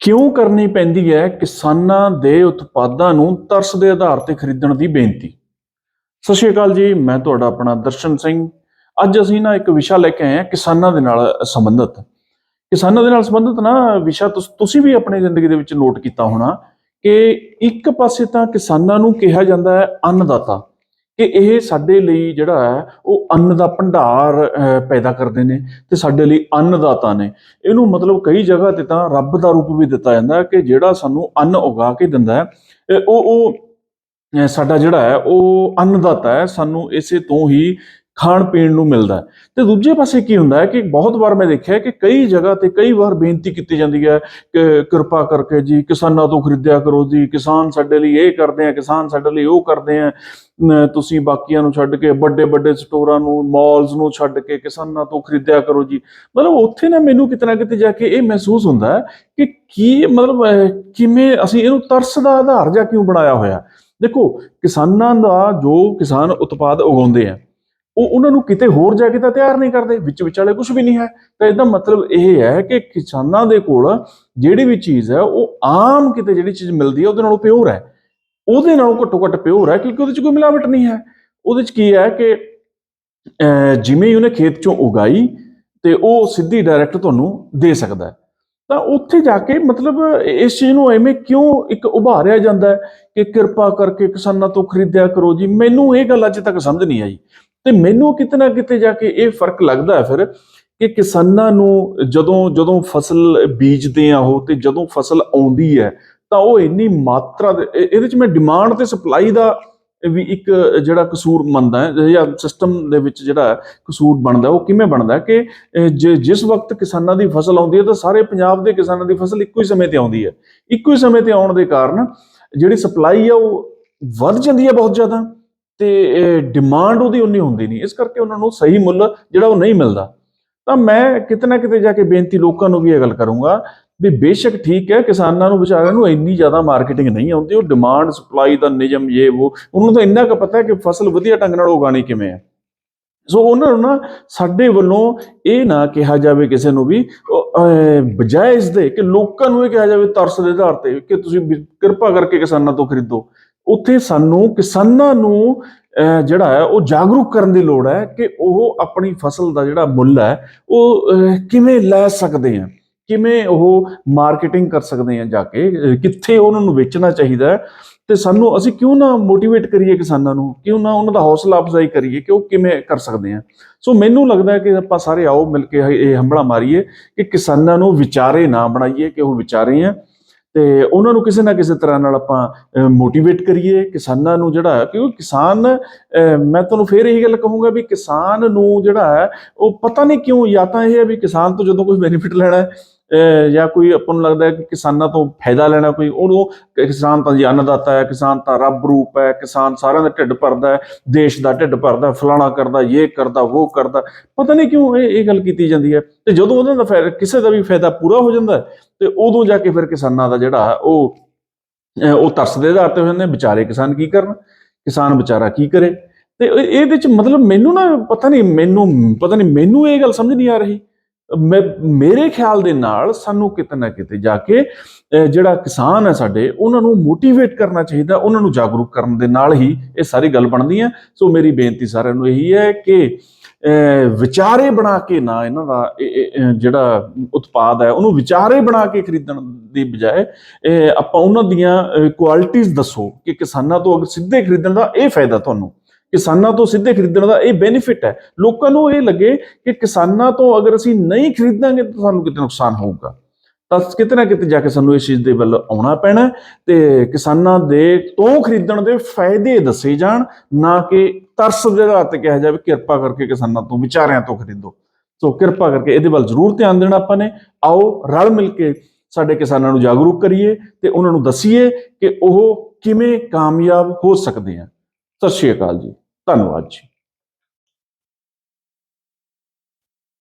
ਕਿਉਂ ਕਰਨੀ ਪੈਂਦੀ ਹੈ? ਕਿਸਾਨਾਂ ਦੇ ਉਤਪਾਦਾਂ ਨੂੰ ਤਰਸ ਦੇ ਆਧਾਰ ਤੇ ਖਰੀਦਣ ਦੀ ਬੇਨਤੀ। ਸਤਿ ਸ਼੍ਰੀ ਅਕਾਲ ਜੀ, ਮੈਂ ਤੁਹਾਡਾ ਆਪਣਾ ਦਰਸ਼ਨ ਸਿੰਘ। ਅੱਜ ਅਸੀਂ ਨਾ ਇੱਕ ਵਿਸ਼ਾ ਲੈ ਕੇ ਆਏ ਹਾਂ, ਕਿਸਾਨਾਂ ਦੇ ਨਾਲ ਸੰਬੰਧਿਤ। ਕਿਸਾਨਾਂ ਦੇ ਨਾਲ ਸੰਬੰਧਿਤ ਨਾ ਵਿਸ਼ਾ ਤੁਸ- ਤੁਸੀਂ ਵੀ ਆਪਣੀ ਜ਼ਿੰਦਗੀ ਦੇ ਵਿੱਚ ਨੋਟ ਕੀਤਾ ਹੋਣਾ ਕਿ ਇੱਕ ਪਾਸੇ ਤਾਂ ਕਿਸਾਨਾਂ ਨੂੰ ਕਿਹਾ ਜਾਂਦਾ ਹੈ, ਅੰਨਦਾਤਾ। ਕਿ ਇਹ ਸਾਡੇ ਲਈ ਜਿਹੜਾ ਹੈ, ਉਹ ਅੰਨ ਦਾ ਭੰਡਾਰ ਪੈਦਾ ਕਰਦੇ ਨੇ ਤੇ ਸਾਡੇ ਲਈ ਅੰਨਦਾਤਾ ਨੇ। ਇਹਨੂੰ ਮਤਲਬ ਕਈ ਜਗ੍ਹਾ ਤੇ ਤਾਂ ਰੱਬ ਦਾ ਰੂਪ ਵੀ ਦਿੱਤਾ ਜਾਂਦਾ ਹੈ ਕਿ ਜਿਹੜਾ ਸਾਨੂੰ ਅੰਨ ਉਗਾ ਕੇ ਦਿੰਦਾ ਹੈ ਉਹ ਉਹ ਸਾਡਾ ਜਿਹੜਾ ਹੈ, ਉਹ ਅੰਨਦਾਤਾ ਹੈ। ਸਾਨੂੰ ਇਸੇ ਤੋਂ ਹੀ ਖਾਣ ਪੀਣ ਨੂੰ ਮਿਲਦਾ ਹੈ। ਤੇ ਦੂਜੇ ਪਾਸੇ ਕੀ ਹੁੰਦਾ ਹੈ ਕਿ ਬਹੁਤ ਵਾਰ ਮੈਂ ਦੇਖਿਆ ਕਿ ਕਈ ਜਗ੍ਹਾ ਤੇ ਕਈ ਵਾਰ ਬੇਨਤੀ ਕੀਤੀ ਜਾਂਦੀ ਹੈ ਕਿ ਕਿਰਪਾ ਕਰਕੇ ਜੀ ਕਿਸਾਨਾਂ ਤੋਂ ਖਰੀਦਿਆ ਕਰੋ ਜੀ, ਕਿਸਾਨ ਸਾਡੇ ਲਈ ਇਹ ਕਰਦੇ ਆ, ਕਿਸਾਨ ਸਾਡੇ ਲਈ ਉਹ ਕਰਦੇ ਆ। ਤੁਸੀਂ ਬਾਕੀਆਂ ਨੂੰ ਛੱਡ ਕੇ ਵੱਡੇ ਵੱਡੇ ਸਟੋਰਾਂ ਨੂੰ ਮਾਲਸ ਨੂੰ ਛੱਡ ਕੇ ਕਿਸਾਨਾਂ ਤੋਂ ਖਰੀਦਿਆ ਕਰੋ ਜੀ। ਮਤਲਬ ਉੱਥੇ ਨਾ ਮੈਨੂੰ ਕਿਤੇ ਨਾ ਕਿਤੇ ਜਾ ਕੇ ਇਹ ਮਹਿਸੂਸ ਹੁੰਦਾ ਕਿ ਕੀ ਮਤਲਬ ਕਿਵੇਂ ਅਸੀਂ ਇਹਨੂੰ ਤਰਸ ਦਾ ਆਧਾਰ ਜਾਂ ਕਿਉਂ ਬਣਾਇਆ ਹੋਇਆ? ਦੇਖੋ, ਕਿਸਾਨਾਂ ਦਾ ਜੋ ਕਿਸਾਨ ਉਤਪਾਦ ਉਗਾਉਂਦੇ ਆ ਉਹ ਉਹਨਾਂ ਨੂੰ ਕਿਤੇ ਹੋਰ ਜਾ ਕੇ ਤਾਂ ਤਿਆਰ ਨਹੀਂ ਕਰਦੇ, ਵਿੱਚ ਵਿਚਾਲੇ ਕੁਝ ਵੀ ਨਹੀਂ ਹੈ। ਤਾਂ ਇਹਦਾ ਮਤਲਬ ਇਹ ਹੈ ਕਿ ਕਿਸਾਨਾਂ ਦੇ ਕੋਲ ਜਿਹੜੀ ਵੀ ਚੀਜ਼ ਹੈ, ਉਹ ਆਮ ਕਿਤੇ ਜਿਹੜੀ ਚੀਜ਼ ਮਿਲਦੀ ਹੈ, ਉਹਦੇ ਨਾਲੋਂ ਪਿਓਰ ਹੈ। ਉਹਦੇ ਨਾਲੋਂ ਘੱਟੋ ਘੱਟ ਪਿਓਰ ਹੈ, ਕਿਉਂਕਿ ਉਹਦੇ 'ਚ ਕੋਈ ਮਿਲਾਵਟ ਨਹੀਂ ਹੈ। ਉਹਦੇ 'ਚ ਕੀ ਹੈ ਕਿ ਜਿਵੇਂ ਹੀ ਉਹਨੇ ਖੇਤ 'ਚੋਂ ਉਗਾਈ ਤੇ ਉਹ ਸਿੱਧੀ ਡਾਇਰੈਕਟ ਤੁਹਾਨੂੰ ਦੇ ਸਕਦਾ ਤਾਂ ਉੱਥੇ ਜਾ ਕੇ ਮਤਲਬ ਇਸ ਚੀਜ਼ ਨੂੰ ਐਵੇਂ ਕਿਉਂ ਇੱਕ ਉਭਾਰਿਆ ਜਾਂਦਾ ਕਿ ਕਿਰਪਾ ਕਰਕੇ ਕਿਸਾਨਾਂ ਤੋਂ ਖਰੀਦਿਆ ਕਰੋ ਜੀ? ਮੈਨੂੰ ਇਹ ਗੱਲ ਅੱਜ ਤੱਕ ਸਮਝ ਨਹੀਂ ਆਈ। ਤੇ ਮੈਨੂੰ ਕਿਤੇ ਨਾ ਕਿਤੇ ਜਾ ਕੇ ਇਹ ਫ਼ਰਕ ਲੱਗਦਾ ਫਿਰ ਕਿ ਕਿਸਾਨਾਂ ਨੂੰ ਜਦੋਂ ਜਦੋਂ ਫਸਲ ਬੀਜਦੇ ਆ ਉਹ ਤੇ ਜਦੋਂ ਫਸਲ ਆਉਂਦੀ ਹੈ, ਤਾਂ ਉਹ ਇੰਨੀ ਮਾਤਰਾ ਦੇ ਇਹਦੇ ਚ ਮੈਂ ਡਿਮਾਂਡ ਤੇ ਸਪਲਾਈ ਦਾ ਵੀ ਇੱਕ ਜਿਹੜਾ ਕਸੂਰ ਮੰਨਦਾ ਹੈ ਜਾਂ ਸਿਸਟਮ ਦੇ ਵਿੱਚ ਜਿਹੜਾ ਕਸੂਰ ਬਣਦਾ ਉਹ ਕਿਵੇਂ ਬਣਦਾ ਕਿ ਜੇ, ਜਿਸ ਵਕਤ ਕਿਸਾਨਾਂ ਦੀ ਫਸਲ ਆਉਂਦੀ ਹੈ ਤਾਂ ਸਾਰੇ ਪੰਜਾਬ ਦੇ ਕਿਸਾਨਾਂ ਦੀ ਫਸਲ ਇੱਕੋ ਹੀ ਸਮੇਂ ਤੇ ਆਉਂਦੀ ਹੈ। ਇੱਕੋ ਹੀ ਸਮੇਂ ਤੇ ਆਉਣ ਦੇ ਕਾਰਨ ਜਿਹੜੀ ਸਪਲਾਈ ਆ ਉਹ ਵੱਧ ਜਾਂਦੀ ਹੈ ਬਹੁਤ ਜ਼ਿਆਦਾ। ਤੇ ਡਿਮਾਂਡ ਉਹਦੀ ਉਨੀ ਹੁੰਦੀ ਨਹੀਂ। ਇਸ ਕਰਕੇ ਉਹਨਾਂ ਨੂੰ ਸਹੀ ਮੁੱਲ ਜਿਹੜਾ ਉਹ ਨਹੀਂ ਮਿਲਦਾ। ਤਾਂ ਮੈਂ ਕਿਤੇ ਨਾ ਕਿਤੇ ਜਾ ਕੇ ਬੇਨਤੀ ਲੋਕਾਂ ਨੂੰ ਵੀ ਇਹ ਗੱਲ ਕਰੂੰਗਾ ਵੀ ਬੇਸ਼ੱਕ ਠੀਕ ਹੈ ਕਿਸਾਨਾਂ ਨੂੰ ਵਿਚਾਰਿਆਂ ਨੂੰ ਇੰਨੀ ਜ਼ਿਆਦਾ ਮਾਰਕੀਟਿੰਗ ਨਹੀਂ ਆਉਂਦੀ ਉਹ ਡਿਮਾਂਡ ਸਪਲਾਈ ਦਾ ਨਿਯਮ ਇਹ ਉਹ ਉਹਨੂੰ ਤਾਂ ਇੰਨਾ ਕੁ ਪਤਾ ਹੈ ਕਿ ਫਸਲ ਵਧੀਆ ਢੰਗ ਨਾਲ ਉਗਾਣੀ ਕਿਵੇਂ ਹੈ। ਸੋ ਉਹਨਾਂ ਨੂੰ ਨਾ ਸਾਡੇ ਵੱਲੋਂ ਇਹ ਨਾ ਕਿਹਾ ਜਾਵੇ ਕਿਸੇ ਨੂੰ ਵੀ ਉਹ, ਬਜਾਏ ਇਸ ਦੇ ਕਿ ਲੋਕਾਂ ਨੂੰ ਇਹ ਕਿਹਾ ਜਾਵੇ ਤਰਸ ਦੇ ਆਧਾਰ ਤੇ ਕਿ ਤੁਸੀਂ ਕਿਰਪਾ ਕਰਕੇ ਕਿਸਾਨਾਂ ਤੋਂ ਖਰੀਦੋ। ਉੱਥੇ ਸਾਨੂੰ ਕਿਸਾਨਾਂ ਨੂੰ ਜਿਹੜਾ ਹੈ, ਉਹ ਜਾਗਰੂਕ ਕਰਨ ਦੀ ਲੋੜ ਹੈ ਕਿ ਉਹ ਆਪਣੀ ਫਸਲ ਦਾ ਜਿਹੜਾ ਮੁੱਲ ਹੈ, ਉਹ ਕਿਵੇਂ ਲੈ ਸਕਦੇ ਆ? ਕਿਵੇਂ ਉਹ ਮਾਰਕੀਟਿੰਗ ਕਰ ਸਕਦੇ ਆ ਜਾ ਕੇ? ਕਿੱਥੇ ਉਹਨਾਂ ਨੂੰ ਵੇਚਣਾ ਚਾਹੀਦਾ ਹੈ? ਤੇ ਸਾਨੂੰ ਅਸੀਂ ਕਿਉਂ ਨਾ ਮੋਟੀਵੇਟ ਕਰੀਏ ਕਿਸਾਨਾਂ ਨੂੰ? ਕਿਉਂ ਨਾ ਉਹਨਾਂ ਦਾ ਹੌਸਲਾ ਅਫਜ਼ਾਈ ਕਰੀਏ ਕਿ ਉਹ ਕਿਵੇਂ ਕਰ ਸਕਦੇ ਆ? ਸੋ ਮੈਨੂੰ ਲੱਗਦਾ ਹੈ ਕਿ ਆਪਾਂ ਸਾਰੇ ਆਓ ਮਿਲ ਕੇ ਇਹ ਹੰਬੜਾ ਮਾਰੀਏ ਕਿ ਕਿਸਾਨਾਂ ਨੂੰ ਵਿਚਾਰੇ ਨਾ ਬਣਾਈਏ, ਕਿ ਉਹ ਵਿਚਾਰੇ ਆ। ਤੇ ਉਹਨਾਂ ਨੂੰ ਕਿਸੇ ਨਾ ਕਿਸੇ ਤਰ੍ਹਾਂ ਨਾਲ ਆਪਾਂ ਮੋਟੀਵੇਟ ਕਰੀਏ ਕਿਸਾਨਾਂ ਨੂੰ ਜਿਹੜਾ ਕਿਉਂਕਿ ਕਿਸਾਨ ਅਹ, ਮੈਂ ਤੁਹਾਨੂੰ ਫੇਰ ਇਹੀ ਗੱਲ ਕਹੂੰਗਾ ਵੀ ਕਿਸਾਨ ਨੂੰ ਜਿਹੜਾ ਹੈ ਉਹ ਪਤਾ ਨਹੀਂ ਕਿਉਂ ਜਾਂ ਤਾਂ ਇਹ ਹੈ ਵੀ ਕਿਸਾਨ ਤੋਂ ਜਦੋਂ ਕੋਈ ਬੈਨੀਫਿਟ ਲੈਣਾ ਜਾਂ ਕੋਈ ਆਪਾਂ ਨੂੰ ਲੱਗਦਾ ਹੈ ਕਿ ਕਿਸਾਨਾਂ ਤੋਂ ਫਾਇਦਾ ਲੈਣਾ ਕੋਈ ਉਹਨੂੰ ਕਿਸਾਨ ਤਾਂ ਜੀ ਅੰਨਦਾਤਾ ਹੈ ਕਿਸਾਨ ਤਾਂ ਰੱਬ ਰੂਪ ਹੈ ਕਿਸਾਨ ਸਾਰਿਆਂ ਦਾ ਢਿੱਡ ਭਰਦਾ ਹੈ ਦੇਸ਼ ਦਾ ਢਿੱਡ ਭਰਦਾ ਫਲਾਣਾ ਕਰਦਾ ਇਹ ਕਰਦਾ ਉਹ ਕਰਦਾ। ਪਤਾ ਨਹੀਂ ਕਿਉਂ ਇਹ ਇਹ ਗੱਲ ਕੀਤੀ ਜਾਂਦੀ ਹੈ। ਤੇ ਜਦੋਂ ਉਹਨਾਂ ਦਾ ਫਾਇਦਾ ਕਿਸੇ ਦਾ ਵੀ ਫਾਇਦਾ ਪੂਰਾ ਹੋ ਜਾਂਦਾ ਹੈ, ਤੇ ਉਦੋਂ ਜਾ ਕੇ ਫਿਰ ਕਿਸਾਨਾਂ ਦਾ ਜਿਹੜਾ ਉਹ ਉਹ ਤਰਸ ਦੇ ਆਧਾਰ ਤੇ ਹੋ ਜਾਂਦੇ ਵਿਚਾਰੇ ਕਿਸਾਨ ਕੀ ਕਰਨ ਕਿਸਾਨ ਵਿਚਾਰਾ ਕੀ ਕਰੇ। ਤੇ ਇਹਦੇ ਚ ਮਤਲਬ ਮੈਨੂੰ ਨਾ ਪਤਾ ਨਹੀਂ ਮੈਨੂੰ ਪਤਾ ਨਹੀਂ ਮੈਨੂੰ ਇਹ ਗੱਲ ਸਮਝ ਨਹੀਂ ਆ ਰਹੀ। ਮੇਰੇ ਖਿਆਲ ਦੇ ਨਾਲ ਸਾਨੂੰ ਕਿਤੇ ਨਾ ਕਿਤੇ ਜਾ ਕੇ ਜਿਹੜਾ ਕਿਸਾਨ ਹੈ ਸਾਡੇ, ਉਹਨਾਂ ਨੂੰ ਮੋਟੀਵੇਟ ਕਰਨਾ ਚਾਹੀਦਾ, ਉਹਨਾਂ ਨੂੰ ਜਾਗਰੂਕ ਕਰਨ ਦੇ ਨਾਲ ਹੀ ਇਹ ਸਾਰੀ ਗੱਲ ਬਣਦੀ ਹੈ ਸੋ ਮੇਰੀ ਬੇਨਤੀ ਸਾਰਿਆਂ ਨੂੰ ਇਹੀ ਹੈ ਕਿ ਵਿਚਾਰੇ ਬਣਾ ਕੇ ਨਾ ਇਹਨਾਂ ਦਾ ਜਿਹੜਾ ਉਤਪਾਦ ਹੈ, ਉਹਨੂੰ ਵਿਚਾਰੇ ਬਣਾ ਕੇ ਖਰੀਦਣ ਦੀ ਬਜਾਏ ਆਪਾਂ ਉਹਨਾਂ ਦੀਆਂ ਕੁਆਲਿਟੀਆਂ ਦੱਸੋ ਕਿ ਕਿਸਾਨਾਂ ਤੋਂ ਅਗਰ ਸਿੱਧੇ ਖਰੀਦਣ ਦਾ ਇਹ ਫਾਇਦਾ ਤੁਹਾਨੂੰ ਕਿਸਾਨਾਂ ਤੋਂ ਸਿੱਧੇ ਖਰੀਦਣ ਦਾ ਇਹ ਬੈਨੀਫਿਟ ਹੈ। ਲੋਕਾਂ ਨੂੰ ਇਹ ਲੱਗੇ ਕਿ ਕਿਸਾਨਾਂ ਤੋਂ ਅਗਰ ਅਸੀਂ ਨਹੀਂ ਖਰੀਦਾਂਗੇ ਤਾਂ ਸਾਨੂੰ ਕਿਤੇ ਨੁਕਸਾਨ ਹੋਊਗਾ। ਤਾਂ ਕਿਤੇ ਨਾ ਕਿਤੇ ਜਾ ਕੇ ਸਾਨੂੰ ਇਸ ਚੀਜ਼ ਦੇ ਵੱਲ ਆਉਣਾ ਪੈਣਾ ਹੈ ਤੇ ਕਿਸਾਨਾਂ ਦੇ ਤੋਂ ਖਰੀਦਣ ਦੇ ਫਾਇਦੇ ਦੱਸੇ ਜਾਣ, ਨਾ ਕਿ ਤਰਸ ਦੇ ਆਧਾਰ ਤੇ ਕਿਹਾ ਜਾਵੇ ਕਿਰਪਾ ਕਰਕੇ ਕਿਸਾਨਾਂ ਤੋਂ, ਵਿਚਾਰਿਆਂ ਤੋਂ ਖਰੀਦੋ। ਸੋ ਕਿਰਪਾ ਕਰਕੇ ਇਹਦੇ ਵੱਲ ਜ਼ਰੂਰ ਧਿਆਨ ਦੇਣਾ ਆਪਾਂ ਨੇ। ਆਓ ਰਲ ਮਿਲ ਕੇ ਸਾਡੇ ਕਿਸਾਨਾਂ ਨੂੰ ਜਾਗਰੂਕ ਕਰੀਏ ਤੇ ਉਹਨਾਂ ਨੂੰ ਦੱਸੀਏ ਕਿ ਉਹ ਕਿਵੇਂ ਕਾਮਯਾਬ ਹੋ ਸਕਦੇ ਆ। ਸਤਿ ਸ਼੍ਰੀ ਅਕਾਲ ਜੀ। ਧੰਨਵਾਦ ਜੀ।